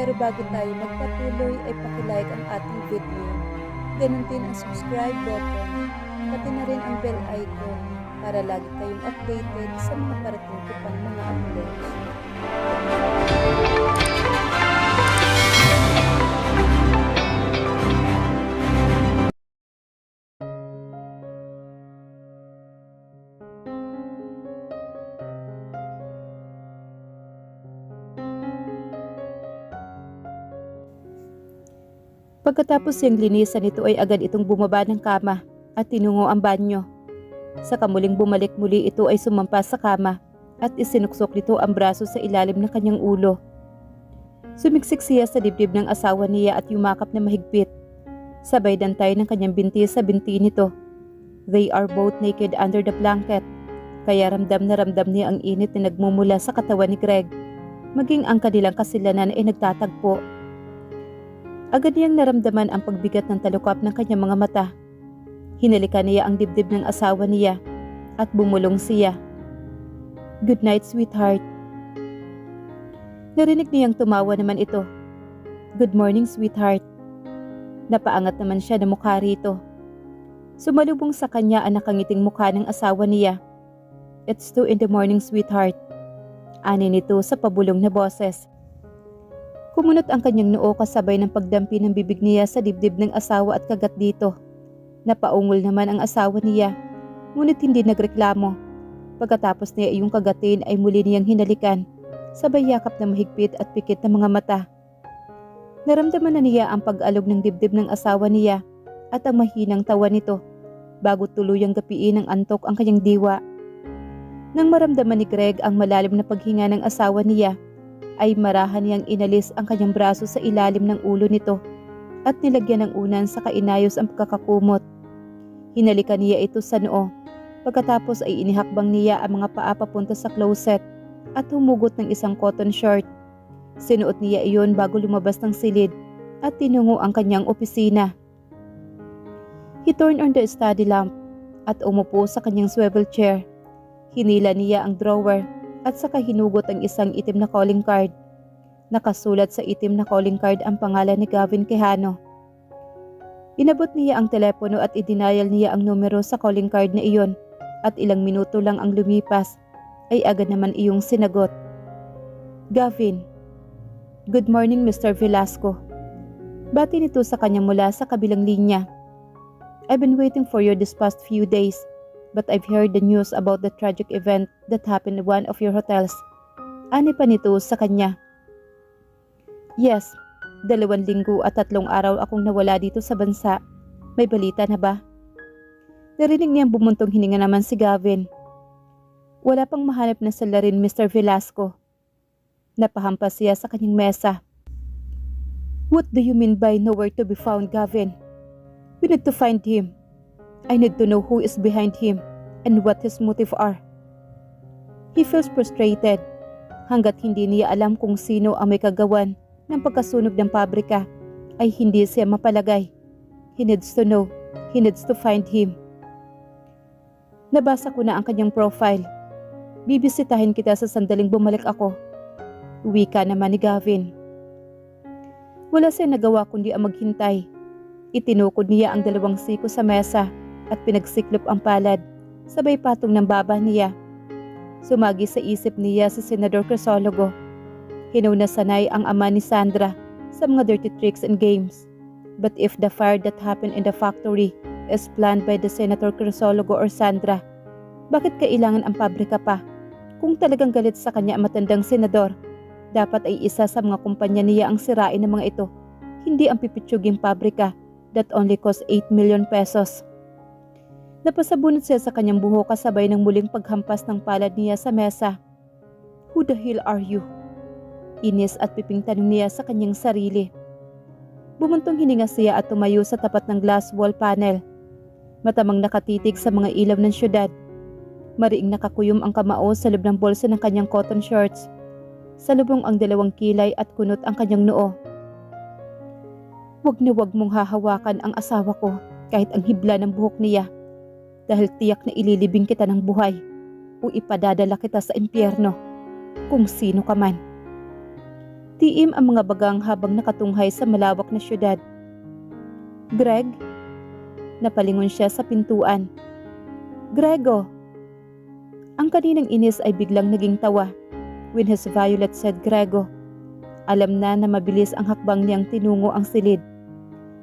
Pero bago tayo magpatuloy ay pakilike ang ating video. Ganun din ang subscribe button, pati na rin ang bell icon para lagi kayong updated sa mga parating ko pang mga uploads. Pagkatapos yung linisan nito ay agad itong bumaba ng kama at tinungo ang banyo. Sa kamuling bumalik muli ito ay sumampas sa kama at isinuksok nito ang braso sa ilalim ng kanyang ulo. Sumiksik siya sa dibdib ng asawa niya at yumakap na mahigpit. Sabay dantay ng kanyang binti sa binti nito. They are both naked under the blanket. Kaya ramdam na ramdam niya ang init na nagmumula sa katawan ni Greg. Maging ang kanilang kasilanan ay nagtatagpo. Agad niyang naramdaman ang pagbigat ng talukap ng kanyang mga mata. Hinalikan niya ang dibdib ng asawa niya at bumulong siya. Good night, sweetheart. Narinig niyang tumawa naman ito. Good morning, sweetheart. Napaangat naman siya na mukha rito. Sumalubong sa kanya ang nakangiting mukha ng asawa niya. It's two in the morning, sweetheart. Ani nito sa pabulong na boses. Kumunot ang kanyang noo kasabay ng pagdampi ng bibig niya sa dibdib ng asawa at kagat dito. Napaungol naman ang asawa niya, ngunit hindi nagreklamo. Pagkatapos niya iyong kagatin ay muli niyang hinalikan, sabay yakap na mahigpit at pikit ng mga mata. Naramdaman na niya ang pag-alog ng dibdib ng asawa niya at ang mahinang tawa nito bago tuluyang gapiin ng antok ang kanyang diwa. Nang maramdaman ni Greg ang malalim na paghinga ng asawa niya, ay marahan niyang inalis ang kanyang braso sa ilalim ng ulo nito at nilagyan ng unan sa kainayos ang pagkakakumot. Hinalikan niya ito sa noo. Pagkatapos ay inihakbang niya ang mga paa papunta sa closet at humugot ng isang cotton short. Sinuot niya iyon bago lumabas ng silid at tinungo ang kanyang opisina. He turned on the study lamp at umupo sa kanyang swivel chair. Hinila niya ang drawer at saka hinugot ang isang itim na calling card. Nakasulat sa itim na calling card ang pangalan ni Gavin Quijano. Inabot niya ang telepono at idinayal niya ang numero sa calling card na iyon at ilang minuto lang ang lumipas ay agad naman iyong sinagot. Gavin, Good morning Mr. Velasco. Bati nito sa kanya mula sa kabilang linya. I've been waiting for you this past few days but I've heard the news about the tragic event that happened in one of your hotels. Ani pa nito sa kanya. Yes, dalawang linggo at tatlong araw akong nawala dito sa bansa. May balita na ba? Narinig niyang bumuntong hininga naman si Gavin. Wala pang mahanap na salarin Mr. Velasco. Napahampas siya sa kanyang mesa. What do you mean by nowhere to be found, Gavin? We need to find him. I need to know who is behind him and what his motive are. He feels frustrated hanggat hindi niya alam kung sino ang may kagawan ng pagkasunog ng pabrika ay hindi siya mapalagay. He needs to know. He needs to find him. Nabasa ko na ang kanyang profile. Bibisitahin kita sa sandaling bumalik ako. Wika naman ni Gavin. Wala siya nagawa kundi ang maghintay. Itinukod niya ang dalawang siko sa mesa at pinagsiklop ang palad, sabay patong ng baba niya. Sumagi sa isip niya si Senador Crisologo. Hinaw na sanay ang ama ni Sandra sa mga dirty tricks and games. But if the fire that happened in the factory is planned by the Senator Crisologo or Sandra, bakit kailangan ang pabrika pa? Kung talagang galit sa kanya ang matandang senador, dapat ay isa sa mga kumpanya niya ang sirain ng mga ito, hindi ang pipitsuging pabrika that only cost 8 million pesos. Napasabunot siya sa kanyang buhok kasabay ng muling paghampas ng palad niya sa mesa. Who the hell are you? Inis at piping tanong niya sa kanyang sarili. Bumuntong hininga siya at tumayo sa tapat ng glass wall panel. Matamang nakatitig sa mga ilaw ng syudad. Mariing nakakuyom ang kamao sa loob ng bolsa ng kanyang cotton shorts. Sa lubong ang dalawang kilay at kunot ang kanyang noo. Huwag na huwag mong hahawakan ang asawa ko kahit ang hibla ng buhok niya dahil tiyak na ililibing kita ng buhay o ipadadala kita sa impyerno kung sino ka man. Nagtiim ang mga bagang habang nakatunghay sa malawak na syudad. Greg? Napalingon siya sa pintuan. Grego! Ang kaninang inis ay biglang naging tawa. When his Violet said Grego, alam na na mabilis ang hakbang niyang tinungo ang silid.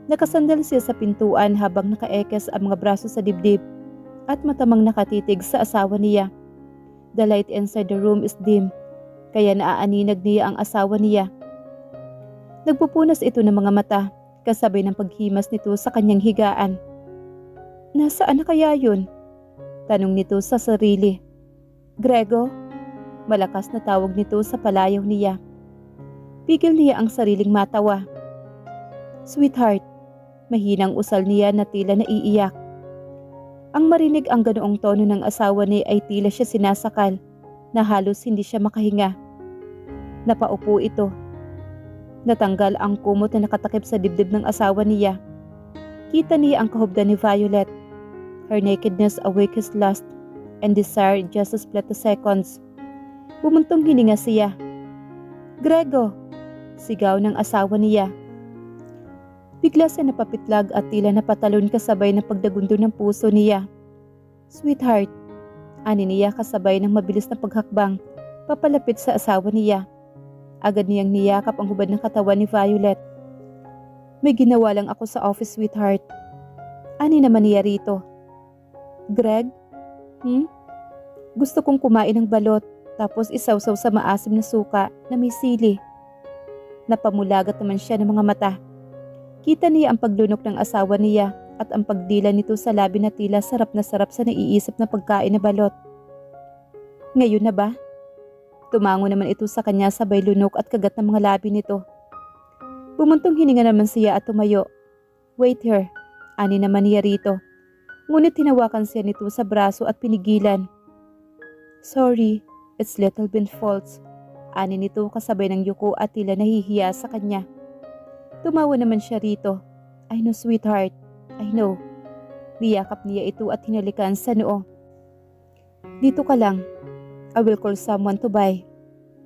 Nakasandal siya sa pintuan habang nakaekes ang mga braso sa dibdib at matamang nakatitig sa asawa niya. The light inside the room is dim, kaya naaaninag niya ang asawa niya. Nagpupunas ito ng mga mata, kasabay ng paghimas nito sa kanyang higaan. Nasaan na kaya yun? Tanong nito sa sarili. Grego? Malakas na tawag nito sa palayaw niya. Pigil niya ang sariling matawa. Sweetheart, mahinang usal niya na tila naiiyak. Ang marinig ang ganoong tono ng asawa niya ay tila siya sinasakal na halos hindi siya makahinga. Napaupo ito. Natanggal ang kumot na nakatakip sa dibdib ng asawa niya. Kita niya ang kahubdan ni Violet. Her nakedness awake his lust and desire just a split seconds. Bumuntong hininga siya. Grego! Sigaw ng asawa niya. Bigla siya napapitlag at tila napatalon kasabay ng pagdagundo ng puso niya. Sweetheart, ani niya kasabay ng mabilis na paghakbang, papalapit sa asawa niya. Agad niyang niyakap ang hubad ng katawan ni Violet. May ginawa lang ako sa office, sweetheart. Ani naman niya rito. Greg? Hmm? Gusto kong kumain ng balot tapos isawsaw sa maasim na suka na may sili. Napamulagat naman siya ng mga mata. Kita niya ang paglunok ng asawa niya at ang pagdila nito sa labi na tila sarap na sarap sa naiisip na pagkain na balot. Ngayon na ba? Tumango naman ito sa kanya sabay lunok at kagat ng mga labi nito. Bumuntong hininga naman siya at tumayo. Wait here, ani naman niya rito. Ngunit tinawakan siya nito sa braso at pinigilan. Sorry, it's little been false. Ani nito kasabay ng yuko at tila nahihiya sa kanya. Tumawa naman siya rito. I know sweetheart, I know. Niyakap niya ito at hinalikan sa noo. Dito ka lang. I will call someone to buy.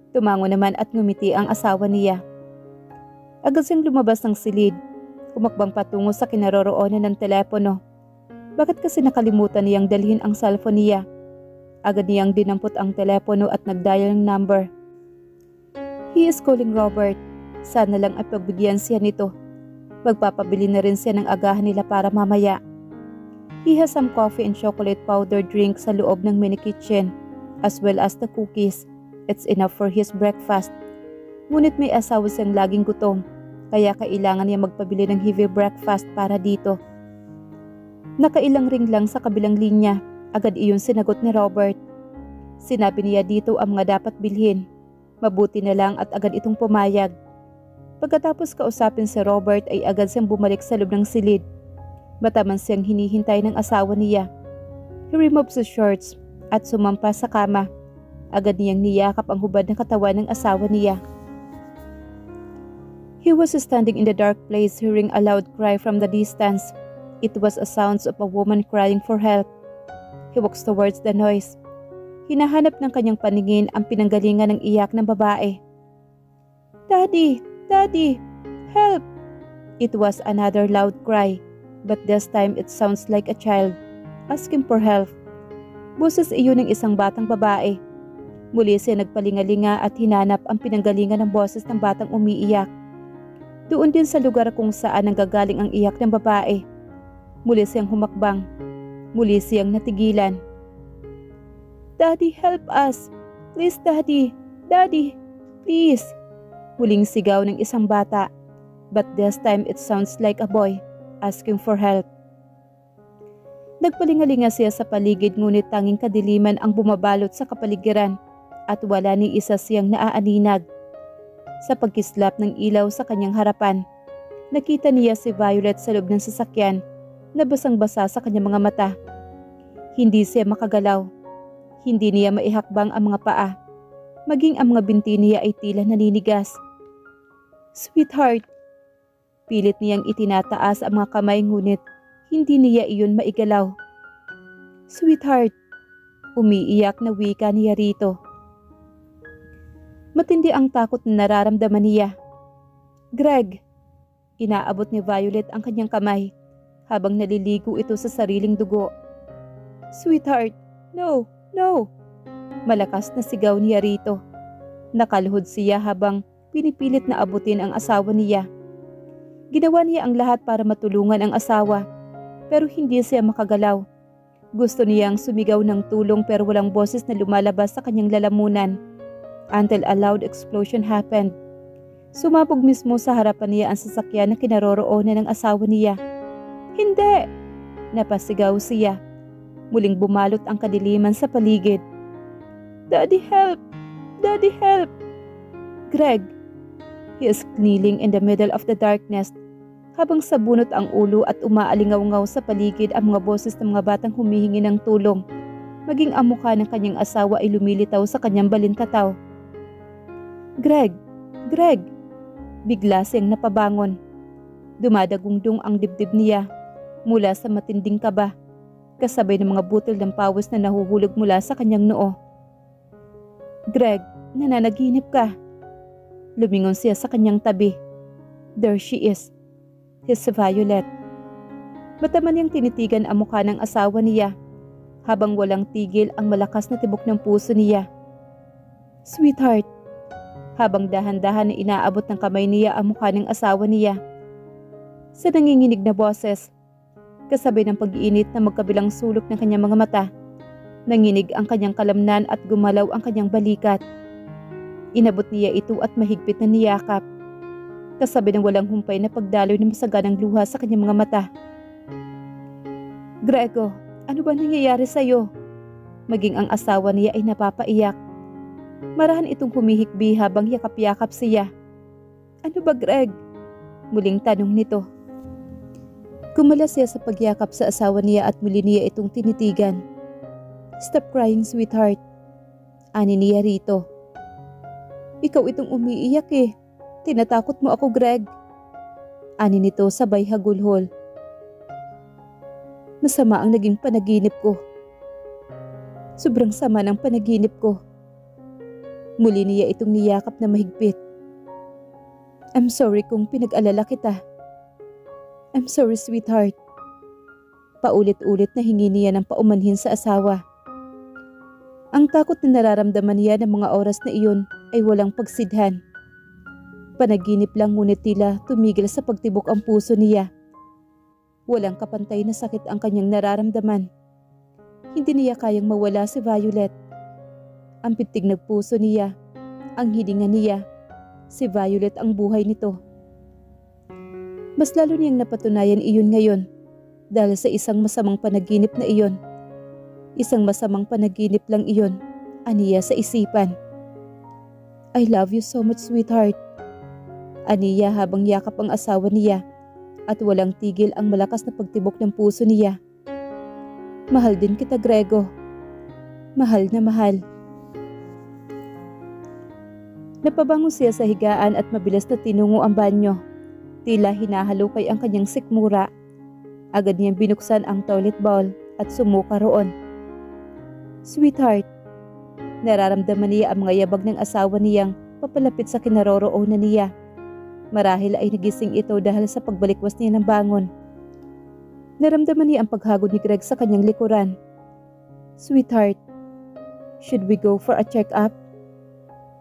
Tumango naman at ngumiti ang asawa niya. Agad siyang lumabas ng silid. Kumakbang patungo sa kinaroroonan ng telepono. Bakit kasi nakalimutan niyang dalhin ang cellphone niya? Agad niyang dinampot ang telepono at nagdial ng number. He is calling Robert. Sana lang ay pagbigyan siya nito. Magpapabili na rin siya ng agahan nila para mamaya. He has some coffee and chocolate powder drink sa loob ng mini kitchen, as well as the cookies. It's enough for his breakfast. Ngunit may asawa siyang laging gutom, kaya kailangan niya magpabili ng heavy breakfast para dito. Nakailang ring lang sa kabilang linya, agad iyon sinagot ni Robert. Sinabi niya dito ang mga dapat bilhin. Mabuti na lang at agad itong pumayag. Pagkatapos kausapin si Robert ay agad siyang bumalik sa loob ng silid. Bataman siyang hinihintay ng asawa niya. He removed his shorts at sumampa sa kama. Agad niyang niyakap ang hubad ng katawan ng asawa niya. He was standing in the dark place hearing a loud cry from the distance. It was a sound of a woman crying for help. He walks towards the noise. Hinahanap ng kanyang paningin ang pinanggalingan ng iyak ng babae. Daddy! Daddy! Help! It was another loud cry, but this time it sounds like a child, asking for help. Boses iyon ng isang batang babae. Muli siya nagpalingalinga at hinanap ang pinanggalingan ng boses ng batang umiiyak. Doon din sa lugar kung saan nanggagaling ang iyak ng babae. Muli siyang humakbang. Muli siyang natigilan. Daddy, help us! Please, Daddy! Daddy! Please! Muling sigaw ng isang bata. But this time it sounds like a boy asking for help. Nagpalingalinga siya sa paligid ngunit tanging kadiliman ang bumabalot sa kapaligiran at wala ni isa siyang naaaninag. Sa pagkislap ng ilaw sa kanyang harapan, nakita niya si Violet sa loob ng sasakyan na basang-basa sa kanyang mga mata. Hindi siya makagalaw. Hindi niya maihakbang ang mga paa. Maging ang mga binti niya ay tila naninigas. Sweetheart, pilit niyang itinataas ang mga kamay ngunit hindi niya iyon maigalaw. Sweetheart, umiiyak na wika niya rito. Matindi ang takot na nararamdaman niya. Greg! Inaabot ni Violet ang kanyang kamay habang naliligo ito sa sariling dugo. Sweetheart, no, no! Malakas na sigaw niya rito. Nakaluhod siya habang pinipilit na abutin ang asawa niya. Ginawa niya ang lahat para matulungan ang asawa pero hindi siya makagalaw. Gusto niyang sumigaw ng tulong pero walang boses na lumalabas sa kanyang lalamunan. Until a loud explosion happened. Sumabog mismo sa harapan niya ang sasakyan na kinaroroonan ng asawa niya. Hindi! Napasigaw siya. Muling bumalot ang kadiliman sa paligid. Daddy help! Daddy help! Greg! He is kneeling in the middle of the darkness habang sabunot ang ulo at umaalingaw-ngaw sa paligid ang mga boses ng mga batang humihingi ng tulong. Maging ang mukha ng kanyang asawa ay lumilitaw sa kanyang balintataw. Greg! Greg! Bigla siyang napabangon. Dumadagungdong ang dibdib niya mula sa matinding kaba, kasabay ng mga butil ng pawis na nahuhulog mula sa kanyang noo. Greg, nananaginip ka. Lumingon siya sa kanyang tabi. There she is. His Violet. Mataman niyang tinitigan ang mukha ng asawa niya habang walang tigil ang malakas na tibok ng puso niya. Sweetheart, habang dahan-dahan na inaabot ng kamay niya ang mukha ng asawa niya. Sa nanginginig na boses, kasabay ng pag-iinit na magkabilang sulok ng kanyang mga mata, nanginig ang kanyang kalamnan at gumalaw ang kanyang balikat. Inabot niya ito at mahigpit na niyakap, kasabay ng walang humpay na pagdaloy ng masaganang luha sa kanyang mga mata. Grego, ano ba nangyayari sa'yo? Maging ang asawa niya ay napapaiyak. Marahan itong humihikbi habang yakap-yakap siya. Ano ba Greg? Muling tanong nito. Kumala siya sa pagyakap sa asawa niya at muli niya itong tinitigan. Stop crying sweetheart. Ani niya rito. Ikaw itong umiiyak eh. Tinatakot mo ako Greg. Ani nito sabay hagulhol. Masama ang naging panaginip ko. Sobrang sama ng panaginip ko. Muli niya itong niyakap na mahigpit. I'm sorry kung pinag-alala kita. I'm sorry sweetheart. Paulit-ulit na hingi niya ng paumanhin sa asawa. Ang takot na nararamdaman niya ng mga oras na iyon ay walang pagsidhan. Panaginip lang ngunit tila tumigil sa pagtibok ang puso niya. Walang kapantay na sakit ang kanyang nararamdaman. Hindi niya kayang mawala si Violet. Ang pitig ng puso niya, ang hilinga niya, si Violet ang buhay nito. Mas lalo niyang napatunayan iyon ngayon dahil sa isang masamang panaginip na iyon. Isang masamang panaginip lang iyon, aniya sa isipan. I love you so much sweetheart. Aniya habang yakap ang asawa niya at walang tigil ang malakas na pagtibok ng puso niya. Mahal din kita Grego. Mahal na mahal. Napabangon siya sa higaan at mabilis na tinungo ang banyo. Tila hinahalukay ang kanyang sikmura. Agad niyang binuksan ang toilet bowl at sumuka roon. Sweetheart, nararamdaman niya ang mga yabag ng asawa niyang papalapit sa kinaroroonan niya. Marahil ay nagising ito dahil sa pagbalikwas niya ng bangon. Naramdaman niya ang paghagod ni Greg sa kanyang likuran. Sweetheart, should we go for a check-up?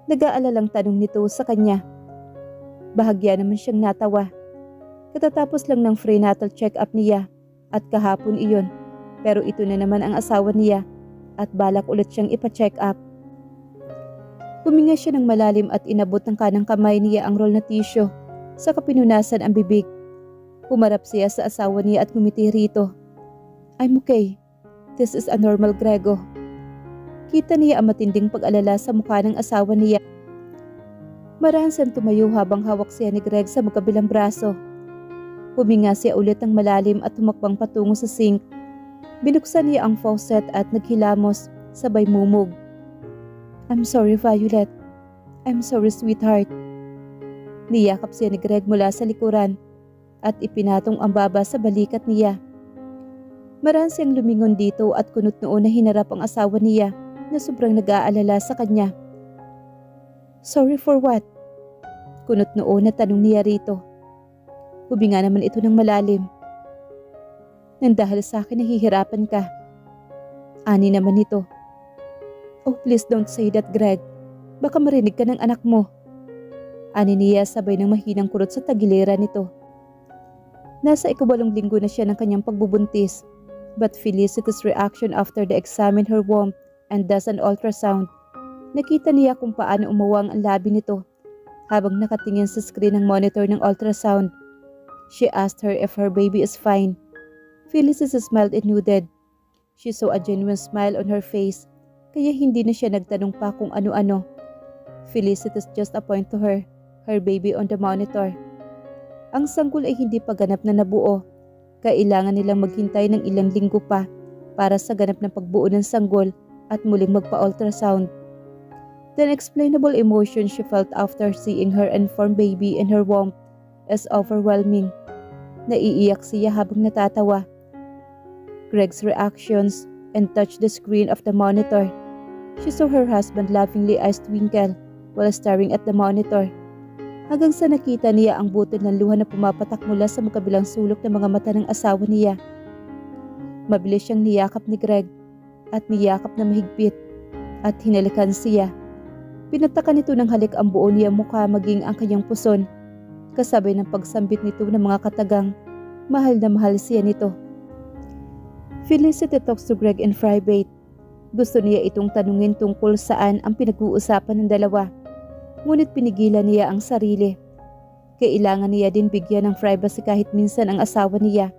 Nag-aalalang tanong nito sa kanya. Bahagya naman siyang natawa. Katatapos lang ng prenatal check-up niya at kahapon iyon. Pero ito na naman ang asawa niya at balak ulit siyang ipa-check up. Huminga siya ng malalim at inabot ng kanang kamay niya ang roll na tissue sa kapinunasan ang bibig. Humarap siya sa asawa niya at ngumiti rito. I'm okay. This is a normal Grego. Kita niya ang matinding pag-alala sa mukha ng asawa niya. Marahan siyang tumayo habang hawak siya ni Greg sa magkabilang braso. Huminga siya ulit ng malalim at tumakbang patungo sa sink. Binuksan niya ang faucet at naghilamos, sabay mumog. I'm sorry, Violet. I'm sorry, sweetheart. Niyakap siya ni Greg mula sa likuran at ipinatong ang baba sa balikat niya. Marahan siyang lumingon dito at kunot noon na hinarap ang asawa niya na sobrang nag-aalala sa kanya. Sorry for what? Kunot noon na tanong niya rito. Hubinga naman ito ng malalim. Nang dahil sa akin nahihirapan ka. Ani naman ito. Oh please don't say that Greg. Baka marinig ka ng anak mo. Ani niya sabay ng mahinang kurot sa tagiliran nito. Nasa ikawalong linggo na siya ng kanyang pagbubuntis. But Felicity's reaction after they examine her womb and does an ultrasound, nakita niya kung paano umawang ang labi nito habang nakatingin sa screen ng monitor ng ultrasound. She asked her if her baby is fine. Felicity smiled and nodded. She saw a genuine smile on her face, kaya hindi na siya nagtanong pa kung ano-ano. Felicity just a point to her, her baby on the monitor. Ang sanggol ay hindi pa ganap na nabuo. Kailangan nilang maghintay ng ilang linggo pa para sa ganap na pagbuo ng sanggol at muling magpa-ultrasound. The unexplainable emotion she felt after seeing her unformed baby in her womb is overwhelming. Naiiyak siya habang natatawa. Greg's reactions and touched the screen of the monitor. She saw her husband laughingly eyes twinkle while staring at the monitor. Hanggang sa nakita niya ang butol ng luha na pumapatak mula sa magkabilang sulok ng mga mata ng asawa niya. Mabilis siyang niyakap ni Greg at niyakap na mahigpit at hinalikan siya. Pinatakan nito ng halik ang buo niya mukha maging ang kanyang puson. Kasabay ng pagsambit nito ng mga katagang, mahal na mahal siya nito. Felicity talks to Greg in private. Gusto niya itong tanungin tungkol saan ang pinag-uusapan ng dalawa. Ngunit pinigilan niya ang sarili. Kailangan niya din bigyan ng privacy kahit minsan ang asawa niya.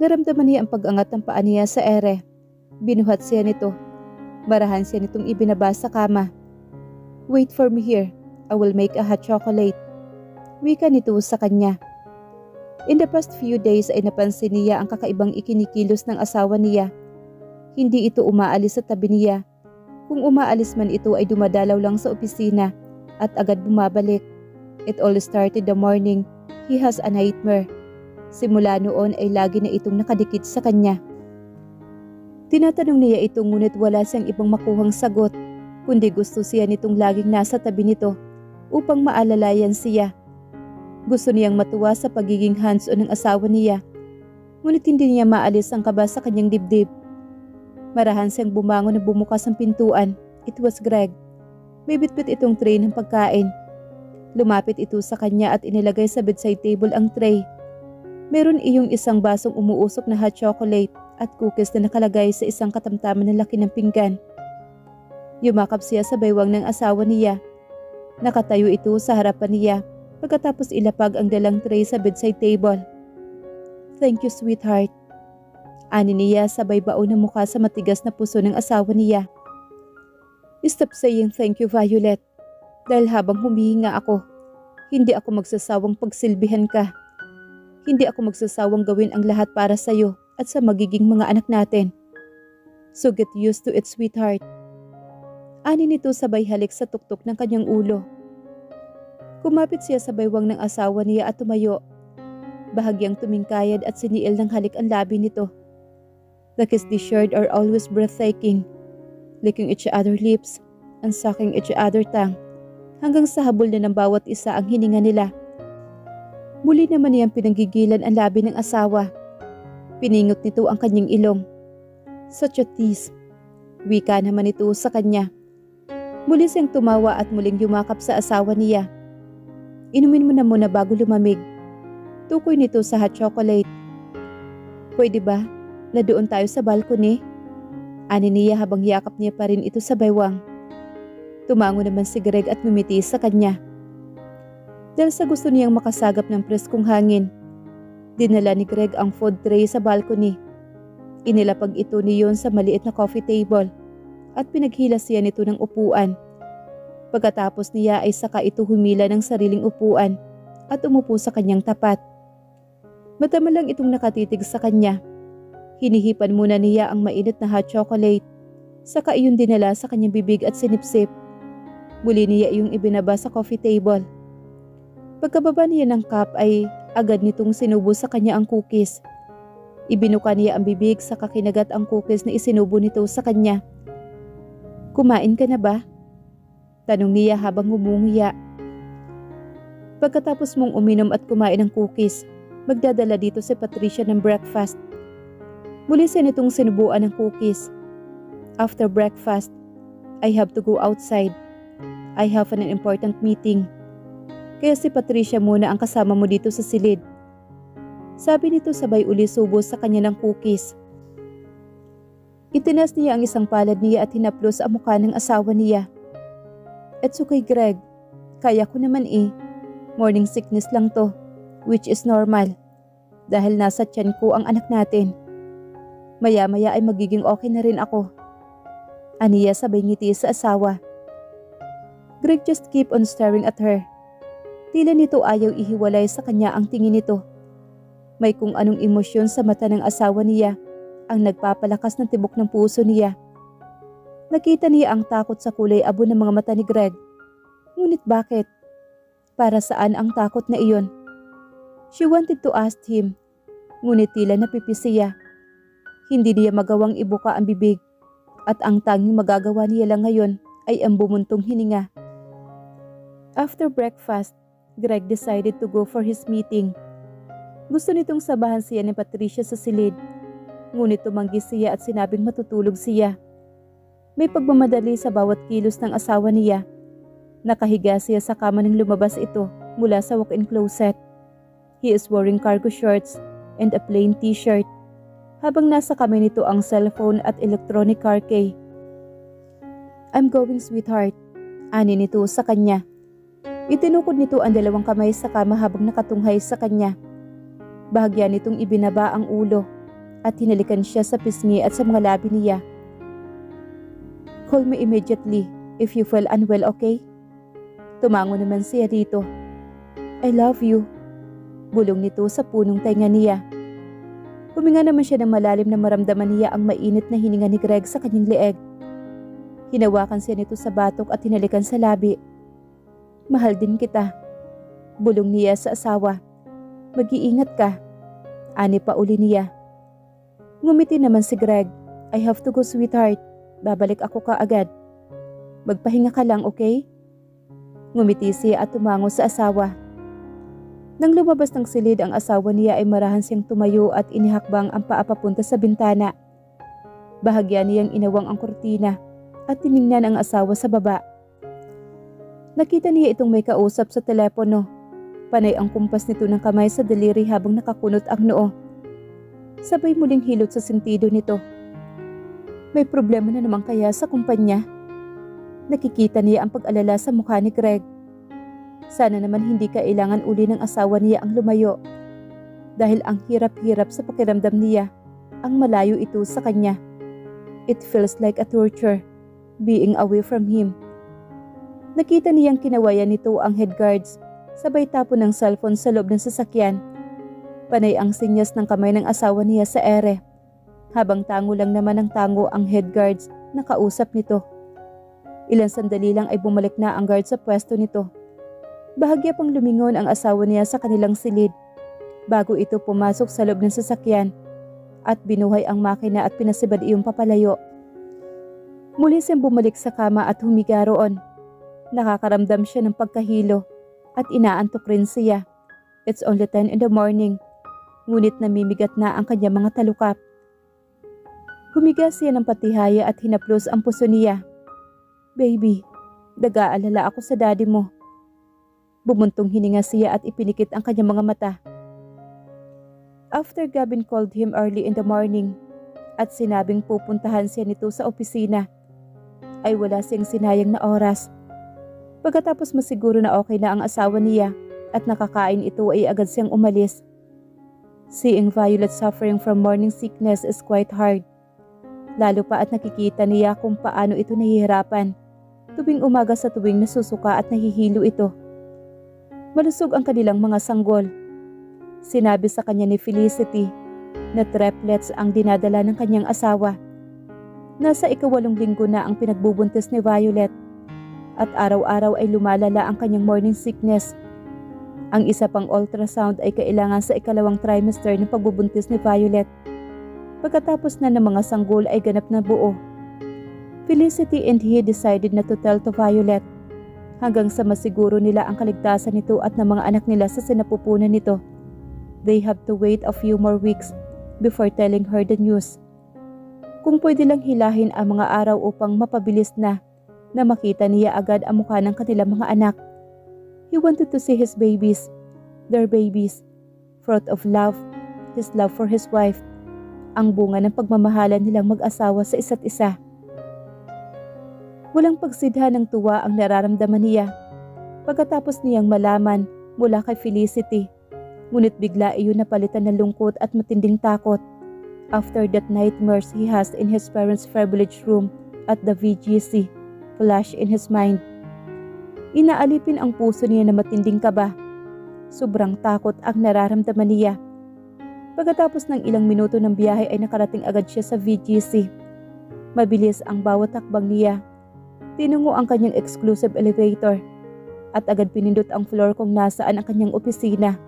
Naramdaman niya ang pag-angat ng paa niya sa ere. Binuhat siya nito. Marahan siya nitong ibinaba sa kama. Wait for me here. I will make a hot chocolate. Wika nito sa kanya. In the past few days ay napansin niya ang kakaibang ikinikilos ng asawa niya. Hindi ito umaalis sa tabi niya. Kung umaalis man ito ay dumadalaw lang sa opisina at agad bumabalik. It all started the morning. He has a nightmare. Simula noon ay lagi na itong nakadikit sa kanya. Tinatanong niya ito ngunit wala siyang ibang makuhang sagot, kundi gusto siya nitong laging nasa tabi nito upang maalalayan siya. Gusto niyang matuwa sa pagiging hands-on ng asawa niya, ngunit hindi niya maalis ang kaba sa kanyang dibdib. Marahan siyang bumangon na bumukas ang pintuan. It was Greg. May bitbit itong tray ng pagkain. Lumapit ito sa kanya at inilagay sa bedside table ang tray. Meron iyong isang basong umuusok na hot chocolate at cookies na nakalagay sa isang katamtaman ng laki ng pinggan. Yumakap siya sa baywang ng asawa niya. Nakatayo ito sa harapan niya pagkatapos ilapag ang dalang tray sa bedside table. Thank you, sweetheart. Ani niya sabay baon ng mukha sa matigas na puso ng asawa niya. Stop saying thank you, Violet. Dahil habang humihinga ako, hindi ako magsasawang pagsilbihan ka. Hindi ako magsasawang gawin ang lahat para sa'yo at sa magiging mga anak natin. So get used to it, sweetheart. Ani nito sabay halik sa tuktok ng kanyang ulo. Kumapit siya sa baywang ng asawa niya at tumayo. Bahagyang tumingkayad at siniil ng halik ang labi nito. The kiss they shared are always breathtaking, licking each other's lips and sucking each other tongue hanggang sa habol na ng bawat isa ang hininga nila. Muli naman niyang pinanggigilan ang labi ng asawa. Piningot nito ang kanyang ilong. Such a tease. Wika naman ito sa kanya. Muli siyang tumawa at muling yumakap sa asawa niya. Inumin mo na muna bago lumamig. Tukoy nito sa hot chocolate. Pwede ba? Na doon tayo sa balcony? Ani niya habang yakap niya pa rin ito sa baywang. Tumango naman si Greg at ngumiti sa kanya. Dahil sa gusto niyang makasagap ng preskong hangin, dinala ni Greg ang food tray sa balcony. Inilapag ito niyon sa maliit na coffee table at pinaghilas siya nito ng upuan. Pagkatapos niya ay saka ito humila ng sariling upuan at umupo sa kanyang tapat. Matama lang itong nakatitig sa kanya. Hinihipan muna niya ang mainit na hot chocolate. Saka iyon dinala sa kanyang bibig at sinipsip. Muli niya iyong ibinaba sa coffee table. Pagkababa niya ng cup ay agad nitong sinubo sa kanya ang cookies. Ibinuka niya ang bibig sa kakinagat ang cookies na isinubo nito sa kanya. Kumain ka na ba? Tanong niya habang humunguya. Pagkatapos mong uminom at kumain ng cookies, magdadala dito si Patricia ng breakfast. Muli siya nitong sinubuan ng cookies. After breakfast, I have to go outside. I have an important meeting. Kaya si Patricia muna ang kasama mo dito sa silid. Sabi nito sabay uli subo sa kanya ng cookies. Itinas niya ang isang palad niya at hinaplos ang mukha ng asawa niya. It's okay Greg, kaya ko naman eh. Morning sickness lang to, which is normal. Dahil nasa tiyan ko ang anak natin. Maya-maya ay magiging okay na rin ako. Aniya sabay ngiti sa asawa. Greg just keep on staring at her. Tila nito ayaw ihiwalay sa kanya ang tingin nito. May kung anong emosyon sa mata ng asawa niya ang nagpapalakas ng tibok ng puso niya. Nakita niya ang takot sa kulay abo ng mga mata ni Greg. Ngunit bakit? Para saan ang takot na iyon? She wanted to ask him, ngunit tila napipisiya. Hindi niya magawang ibuka ang bibig at ang tanging magagawa niya lang ngayon ay ang bumuntong hininga. After breakfast, Greg decided to go for his meeting. Gusto nitong sabahan siya ni Patricia sa silid, ngunit tumanggi siya at sinabing matutulog siya. May pagmamadali sa bawat kilos ng asawa niya. Nakahiga siya sa kama nang lumabas ito mula sa walk-in closet. He is wearing cargo shorts and a plain t-shirt habang nasa kamay nito ang cellphone at electronic car key. I'm going sweetheart, ani nito sa kanya. Itinukod nito ang dalawang kamay sa kama habang nakatunghay sa kanya. Bahagya nitong ibinaba ang ulo at hinalikan siya sa pisngi at sa mga labi niya. Call me immediately if you feel unwell, okay? Tumango naman siya dito. I love you. Bulong nito sa punong tainga niya. Huminga naman siya ng malalim na maramdaman niya ang mainit na hininga ni Greg sa kanyang leeg. Hinawakan siya nito sa batok at hinalikan sa labi. Mahal din kita. Bulong niya sa asawa. Mag-iingat ka. Ani pa uli niya. Ngumiti naman si Greg. I have to go sweetheart. Babalik ako kaagad. Magpahinga ka lang, okay? Ngumiti siya at tumango sa asawa. Nang lumabas ng silid ang asawa niya ay marahan siyang tumayo at inihakbang ang paa papunta sa bintana. Bahagya niyang inawang ang kurtina at tiningnan ang asawa sa baba. Nakita niya itong may kausap sa telepono. Panay ang kumpas nito ng kamay sa daliri habang nakakunot ang noo. Sabay muling hilot sa sentido nito. May problema na naman kaya sa kumpanya? Nakikita niya ang pag-alala sa mukha ni Greg. Sana naman hindi kailangan uli ng asawa niya ang lumayo. Dahil ang hirap-hirap sa pakiramdam niya, ang malayo ito sa kanya. It feels like a torture, being away from him. Nakita niyang kinawayan nito ang headguards, sabay tapo ng cellphone sa loob ng sasakyan. Panay ang sinyas ng kamay ng asawa niya sa ere. Habang tango lang naman ang tango ang headguards na kausap nito. Ilang sandali lang ay bumalik na ang guard sa pwesto nito. Bahagya pang lumingon ang asawa niya sa kanilang silid bago ito pumasok sa loob ng sasakyan at binuhay ang makina at pinasibad iyong papalayo. Muli siyang bumalik sa kama at humiga roon. Nakakaramdam siya ng pagkahilo at inaantok rin siya. It's only 10 in the morning, ngunit namimigat na ang kanyang mga talukap. Humiga siya ng patihaya at hinaplos ang puso niya. Baby, nag-aalala ako sa daddy mo. Bumuntong hininga siya at ipinikit ang kanyang mga mata. After Gavin called him early in the morning at sinabing pupuntahan siya nito sa opisina, ay wala siyang sinayang na oras. Pagkatapos masiguro na okay na ang asawa niya at nakakain ito ay agad siyang umalis. Seeing Violet suffering from morning sickness is quite hard. Lalo pa at nakikita niya kung paano ito nahihirapan tuwing umaga sa tuwing nasusuka at nahihilo ito. Malusog ang kanilang mga sanggol. Sinabi sa kanya ni Felicity na triplets ang dinadala ng kanyang asawa. Nasa ikawalong linggo na ang pinagbubuntis ni Violet at araw-araw ay lumalala ang kanyang morning sickness. Ang isa pang ultrasound ay kailangan sa ikalawang trimester ng pagbubuntis ni Violet. Pagkatapos na ng mga sanggol ay ganap na buo. Felicity and he decided na to tell to Violet hanggang sa masiguro nila ang kaligtasan nito at ng mga anak nila sa sinapupunan nito. They have to wait a few more weeks before telling her the news. Kung pwede lang hilahin ang mga araw upang mapabilis na na makita niya agad ang mukha ng kanilang mga anak. He wanted to see his babies, their babies, fruit of love, his love for his wife, ang bunga ng pagmamahalan nilang mag-asawa sa isa't isa. Walang pagsidha ng tuwa ang nararamdaman niya pagkatapos niyang malaman mula kay Felicity. Ngunit bigla iyon napalitan ng lungkot at matinding takot after that nightmares he has in his parents' privileged room at the VGC flash in his mind. Inaalipin ang puso niya na matinding kaba. Sobrang takot ang nararamdaman niya. Pagkatapos ng ilang minuto ng biyahe ay nakarating agad siya sa VGC. Mabilis ang bawat takbang niya. Tinungo ang kanyang exclusive elevator at agad pinindot ang floor kung nasaan ang kanyang opisina.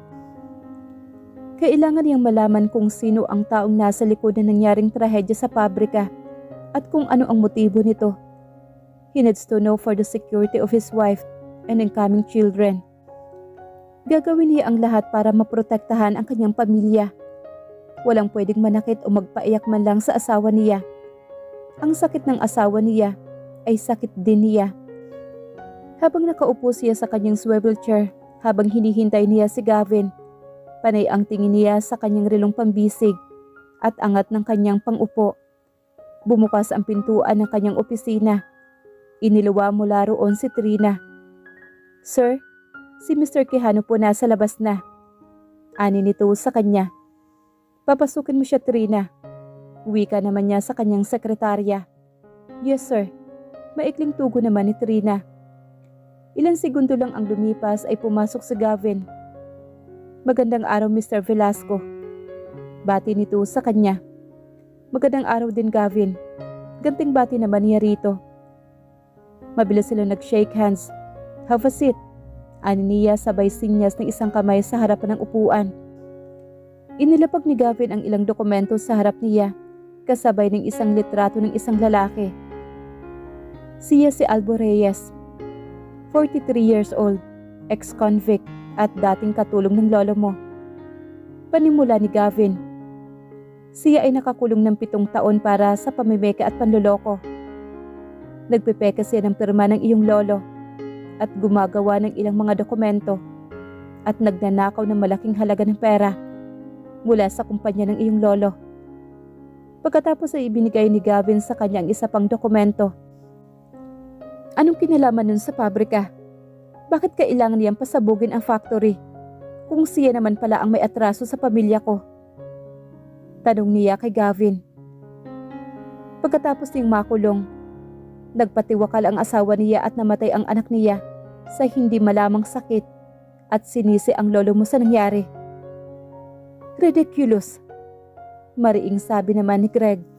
Kailangan niyang malaman kung sino ang taong nasa likod ng nangyaring trahedya sa pabrika at kung ano ang motibo nito. He needs to know for the security of his wife and incoming children. Gagawin niya ang lahat para maprotektahan ang kanyang pamilya. Walang pwedeng manakit o magpaiyak man lang sa asawa niya. Ang sakit ng asawa niya ay sakit din niya. Habang nakaupo siya sa kanyang swivel chair, habang hinihintay niya si Gavin, panay ang tingin niya sa kanyang relong pambisig at angat ng kanyang pangupo. Bumukas ang pintuan ng kanyang opisina. Iniluwa mula roon si Trina. Sir, si Mr. Quijano po nasa labas na. Ani nito sa kanya. Papasukin mo siya Trina. Wika naman niya sa kanyang sekretarya. Yes sir. Maikling tugo naman ni Trina. Ilang segundo lang ang lumipas ay pumasok si Gavin. Magandang araw Mr. Velasco. Bati nito sa kanya. Magandang araw din Gavin. Ganting bati naman niya rito. Mabilis sila nag-shake hands. Have a seat. Ani niya sabay sinyas ng isang kamay sa harap ng upuan. Inilapag ni Gavin ang ilang dokumento sa harap niya, kasabay ng isang litrato ng isang lalaki. Siya si Albo Reyes, 43 years old, ex-convict at dating katulong ng lolo mo. Panimula ni Gavin. Siya ay nakakulong ng pitong taon para sa pamimeka at panloloko. Nagpepeka siya ng pirma ng iyong lolo at gumagawa ng ilang mga dokumento at nagnanakaw ng malaking halaga ng pera mula sa kumpanya ng iyong lolo. Pagkatapos ay ibinigay ni Gavin sa kanya ang isa pang dokumento. Anong kinalaman nun sa pabrika? Bakit kailangan niyang pasabugin ang factory? Kung siya naman pala ang may atraso sa pamilya ko. Tanong niya kay Gavin. Pagkatapos niyang makulong, nagpatiwakal ang asawa niya at namatay ang anak niya sa hindi malamang sakit at sinisi ang lolo mo sa nangyari. Ridiculous. Mariing sabi naman ni Greg.